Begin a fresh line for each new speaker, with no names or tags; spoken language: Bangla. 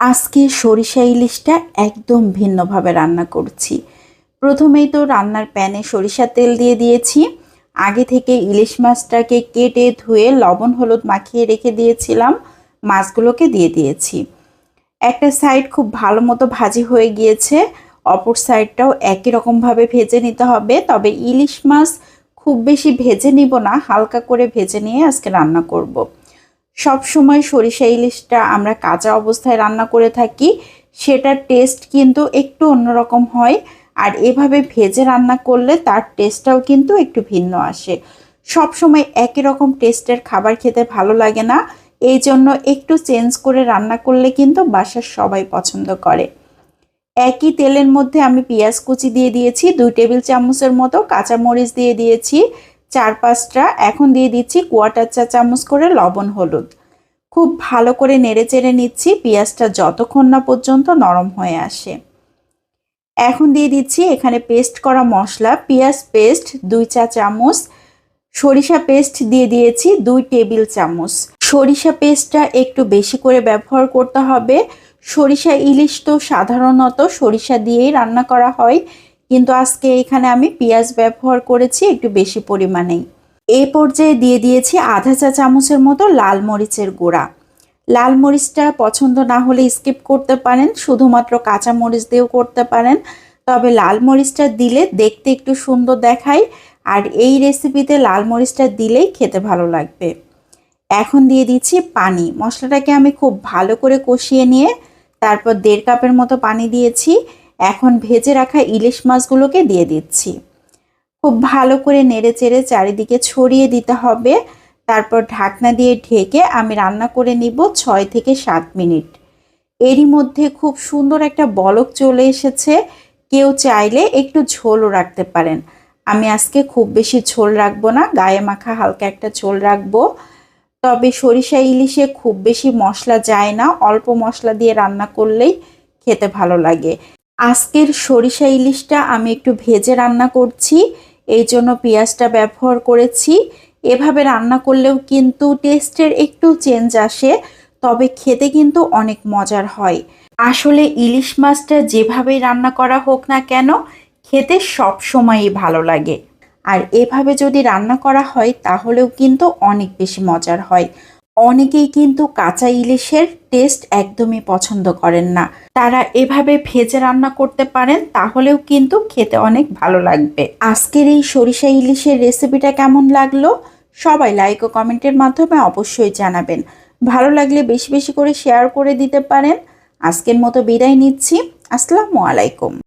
আজকে সরিষা ইলিশটা একদম ভিন্নভাবে রান্না করছি। প্রথমেই তো রান্নার প্যানে সরিষা তেল দিয়ে দিয়েছি। আগে থেকে ইলিশ মাছটাকে কেটে ধুয়ে লবণ, হলুদ মাখিয়ে রেখে দিয়েছিলাম। মাছগুলোকে দিয়ে দিয়েছি। একটা সাইড খুব ভালো মতো ভাজি হয়ে গিয়েছে। অপর সাইডটাও একই রকমভাবে ভেজে নিতে হবে। তবে ইলিশ মাছ খুব বেশি ভেজে নিব না, হালকা করে ভেজে নিয়ে আজকে রান্না করব। সব সময় সরিষা ইলিশটা আমরা কাঁচা অবস্থায় রান্না করে থাকি, সেটার টেস্ট কিন্তু একটু অন্যরকম হয়। আর এভাবে ভেজে রান্না করলে তার টেস্টটাও কিন্তু একটু ভিন্ন আসে। সব সময় একই রকম টেস্টের খাবার খেতে ভালো লাগে না। এই জন্য একটু চেঞ্জ করে রান্না করলে কিন্তু বাসার সবাই পছন্দ করে। একই তেলের মধ্যে আমি পেঁয়াজ কুচি দিয়ে দিয়েছি, দুই টেবিল চামচের মতো কাঁচামরিচ দিয়ে দিয়েছি। চার পাঁচটা এখন দিয়ে দিচ্ছি কোয়াটার চা চামচ করে লবণ, হলুদ। খুব ভালো করে নেড়ে চেড়ে নিচ্ছি, পেঁয়াজটা যতক্ষণ না পর্যন্ত নরম হয়ে আসে। এখন দিয়ে দিচ্ছি এখানে পেস্ট করা মশলা, পেঁয়াজ পেস্ট দুই চা চামচ, সরিষা পেস্ট দিয়ে দিয়েছি দুই টেবিল চামচ। সরিষা পেস্টটা একটু বেশি করে ব্যবহার করতে হবে। সরিষা ইলিশ তো সাধারণত সরিষা দিয়েই রান্না করা হয়। কিন্তু আজকে এখানে আমি পেঁয়াজ ব্যবহার করেছি একটু বেশি পরিমাণেই এই পর্যায়ে দিয়ে দিয়েছি আধা চা চামচের মতো লাল মরিচের গুঁড়া। লাল মরিচটা পছন্দ না হলে স্কিপ করতে পারেন, শুধুমাত্র কাঁচা মরিচ দিয়েও করতে পারেন। তবে লাল মরিচটা দিলে দেখতে একটু সুন্দর দেখায়, আর এই রেসিপিতে লাল মরিচটা দিলেই খেতে ভালো লাগবে। এখন দিয়ে দিচ্ছি পানি। মশলাটাকে আমি খুব ভালো করে কষিয়ে নিয়ে তারপর দেড় কাপের মতো পানি দিয়েছি। এখন ভেজে রাখা ইলিশ মাছগুলোকে দিয়ে দিচ্ছি। খুব ভালো করে নেড়ে চেড়ে চারিদিকে ছড়িয়ে দিতে হবে। তারপর ঢাকনা দিয়ে ঢেকে আমি রান্না করে নিব ছয় থেকে সাত মিনিট। এরই মধ্যে খুব সুন্দর একটা বলক চলে এসেছে। কেউ চাইলে একটু ঝোলও রাখতে পারেন। আমি আজকে খুব বেশি ঝোল রাখব না, গায়ে মাখা হালকা একটা ঝোল রাখব। তবে সরিষা ইলিশে খুব বেশি মশলা যায় না, অল্প মশলা দিয়ে রান্না করলেই খেতে ভালো লাগে। আজকের সরিষা ইলিশটা আমি একটু ভেজে রান্না করছি, এই জন্য পেঁয়াজটা ব্যবহার করেছি। এভাবে রান্না করলেও কিন্তু টেস্টের একটু চেঞ্জ আসে, তবে খেতে কিন্তু অনেক মজার হয়। আসলে ইলিশ মাছটা যেভাবেই রান্না করা হোক না কেন, খেতে সব সময়ই ভালো লাগে। আর এভাবে যদি রান্না করা হয়, তাহলেও কিন্তু অনেক বেশি মজার হয়। অনেকেই কিন্তু কাঁচা ইলিশের টেস্ট একদমই পছন্দ করেন না। তারা এভাবে ভেজে রান্না করতে পারেন, তাহলেও কিন্তু খেতে অনেক ভালো লাগবে। আজকের এই সরিষা ইলিশের রেসিপিটা কেমন লাগল? সবাই লাইক ও কমেন্টের মাধ্যমে অবশ্যই জানাবেন। ভালো লাগলে বেশি বেশি করে শেয়ার করে দিতে পারেন। আজকের মতো বিদায় নিচ্ছি। আসসালামু আলাইকুম।